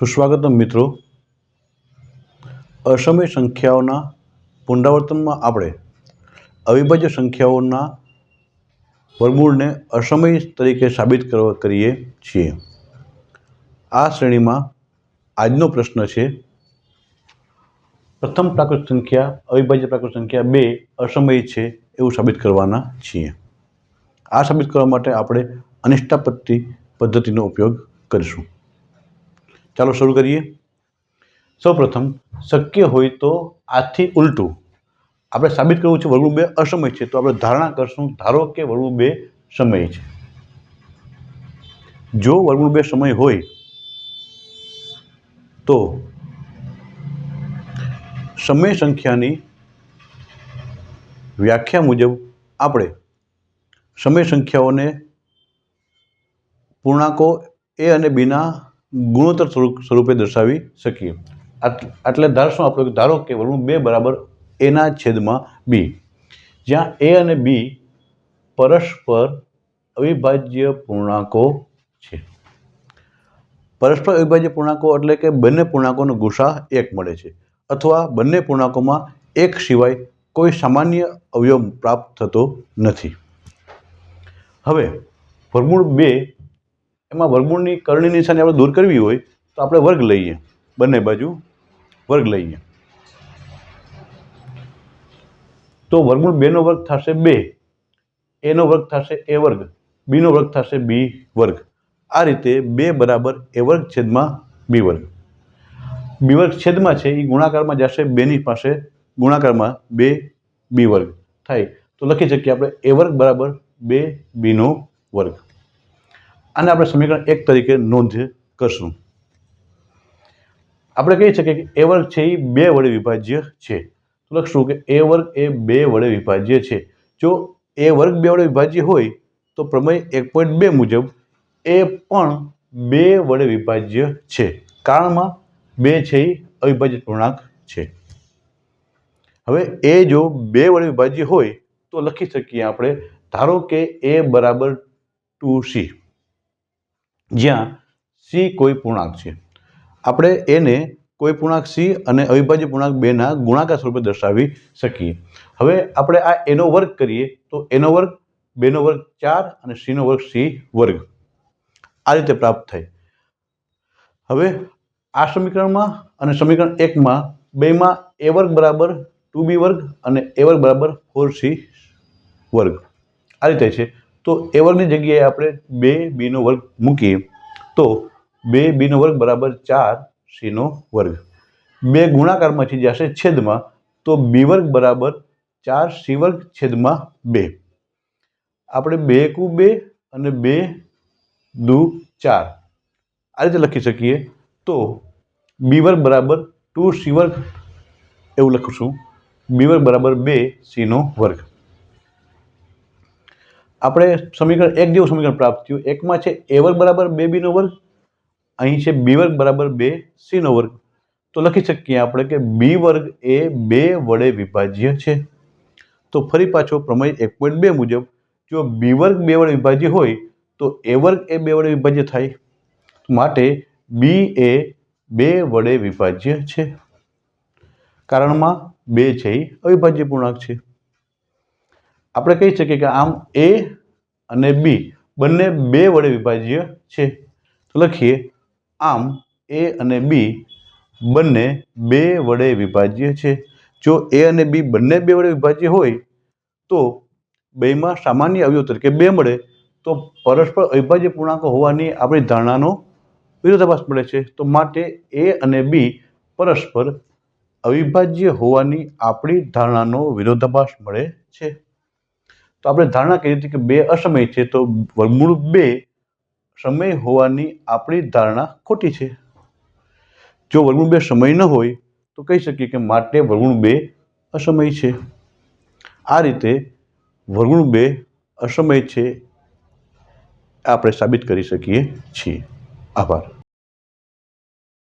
સુસ્વાગતમ મિત્રો. અસમય સંખ્યાઓના પુનરાવર્તનમાં આપણે અવિભાજ્ય સંખ્યાઓના વર્ગમૂળને અસમય તરીકે સાબિત કરવા કરીએ છીએ. આ શ્રેણીમાં આજનો પ્રશ્ન છે, પ્રથમ પ્રાકૃત સંખ્યા, અવિભાજ્ય પ્રાકૃત સંખ્યા બે અસમય છે એવું સાબિત કરવાના છીએ. આ સાબિત કરવા માટે આપણે અનિષ્ટાપત્તિ પદ્ધતિનો ઉપયોગ કરીશું. ચાલો શરૂ કરીએ. સૌપ્રથમ, શક્ય હોય તો આથી ઉલટું. આપણે સાબિત કરવું છે વર્ગમૂળ બે અસમય છે, તો આપણે ધારણા કરશું ધારો કે વર્ગમૂળ બે સમય છે. જો વર્ગમૂળ બે સમય હોય, તો સમય સંખ્યાની વ્યાખ્યા મુજબ આપણે સમય સંખ્યાઓને પૂર્ણાંકો એ અને બીના ગુણોત્તર સ્વરૂપ દર્શાવી શકીએ. એટલે ધારશું આપણે? ધારો કે વર્ણું બે બરાબર એના છેદમાં બી જ્યાં એ અને બી પરસ્પર અવિભાજ્ય પૂર્ણાંકો છે. પરસ્પર અવિભાજ્ય પૂર્ણાંકો એટલે કે બંને પૂર્ણાંકોનો ગુસા એક મળે છે. અથવા બંને પૂર્ણાંકોમાં એક સિવાય કોઈ સામાન્ય અવયવ પ્રાપ્ત થતો નથી. હવે વર્ગમૂળ બે એમાં વર્ગમૂળની કરણી નિશાની આપણે દૂર કરવી હોય તો આપણે વર્ગ લઈએ. બંને બાજુ વર્ગ લઈએ. તો વર્ગમૂળ બેનો વર્ગ થશે બે. એનો વર્ગ થશે એ વર્ગ. બીનો વર્ગ થશે બી વર્ગ. આ રીતે બે બરાબર એ વર્ગ છેદમાં બી વર્ગ. બી વર્ગ છેદમાં છે એ ગુણાકારમાં જશે બેની પાસે ગુણાકારમાં બે બી વર્ગ થાય. તો લખી શકીએ આપણે એ વર્ગ બરાબર બે બીનો વર્ગ. આને આપણે સમીકરણ એક તરીકે નોંધ કરશું. આપણે કહી શકીએ કે એ વર્ગ છે એ બે વડે વિભાજ્ય છે. તો લખશું કે એ વર્ગ એ બે વડે વિભાજ્ય છે. જો એ વર્ગ બે વડે વિભાજ્ય હોય, તો પ્રમેય એક પોઈન્ટ બે મુજબ એ પણ બે વડે વિભાજ્ય છે. કારણમાં બે છે એ અવિભાજ્ય પૂર્ણાંક છે. હવે એ જો બે વડે વિભાજ્ય હોય, તો લખી શકીએ આપણે, ધારો કે એ બરાબર ટુ સી જ્યાં સી કોઈ પૂર્ણાંક છે. આપણે એને કોઈ પૂર્ણાંક સી અને અવિભાજ્ય પૂર્ણાંક બેના ગુણાકાર સ્વરૂપે દર્શાવી શકીએ. હવે આપણે આ એનો વર્ગ કરીએ તો એનો વર્ગ બેનો વર્ગ ચાર અને સીનો વર્ગ સી વર્ગ. આ રીતે પ્રાપ્ત થાય. હવે આ સમીકરણમાં અને સમીકરણ એકમાં બેમાં એ વર્ગ બરાબર ટુ બી વર્ગ અને એ વર્ગ બરાબર ફોર સી વર્ગ. આ રીતે છે. તો એ જગ્યાએ આપણે બે બીનો વર્ગ મૂકીએ, તો બે બીનો વર્ગ બરાબર ચાર સીનો વર્ગ. બે ગુણાકારમાંથી જશે છેદમાં, તો બી વર્ગ બરાબર ચાર સી વર્ગ છેદમાં બે. આપણે બે કુ બે અને બે દુ ચાર. આ રીતે લખી શકીએ, તો બી વર્ગ બરાબર ટુ સી વર્ગ એવું લખીશું બી વર્ગ બરાબર બે સીનો વર્ગ. આપણે સમીકરણ એક જેવું સમીકરણ પ્રાપ્ત થયું. એકમાં છે એ વર્ગ બરાબર બે બીનો વર્ગ. અહીં છે બી વર્ગ બરાબર બે સીનો વર્ગ. તો લખી શકીએ આપણે કે બી વર્ગ એ બે વડે વિભાજ્ય છે. તો ફરી પાછો પ્રમેય એક પોઈન્ટ બે મુજબ, જો બી વર્ગ બે વડે વિભાજ્ય હોય, તો એ વર્ગ એ બે વડે વિભાજ્ય થાય. માટે બી એ બે વડે વિભાજ્ય છે. કારણમાં બે છે એ અવિભાજ્ય પૂર્ણાંક છે. આપણે કહી શકીએ કે આમ એ અને બી બંને બે વડે વિભાજ્ય છે. તો લખીએ, આમ એ અને બી બંને બે વડે વિભાજ્ય છે. જો એ અને બી બંને બે વડે વિભાજ્ય હોય, તો બેમાં સામાન્ય અવયવ તરીકે બે મળે, તો પરસ્પર અવિભાજ્ય પૂર્ણાંકો હોવાની આપણી ધારણાનો વિરોધાભાસ મળે છે. તો માટે એ અને બી પરસ્પર અવિભાજ્ય હોવાની આપણી ધારણાનો વિરોધાભાસ મળે છે. તો આપણે ધારણા કરી હતી કે બે અસમય છે, તો વર્ગમૂળ બે સમય હોવાની આપણી ધારણા ખોટી છે. જો વર્ગમૂળ બે સમય ન હોય, તો કહી શકીએ કે માટે વર્ગમૂળ બે અસમય છે. આ રીતે વર્ગમૂળ બે અસમય છે, આપણે સાબિત કરી શકીએ છીએ. આભાર.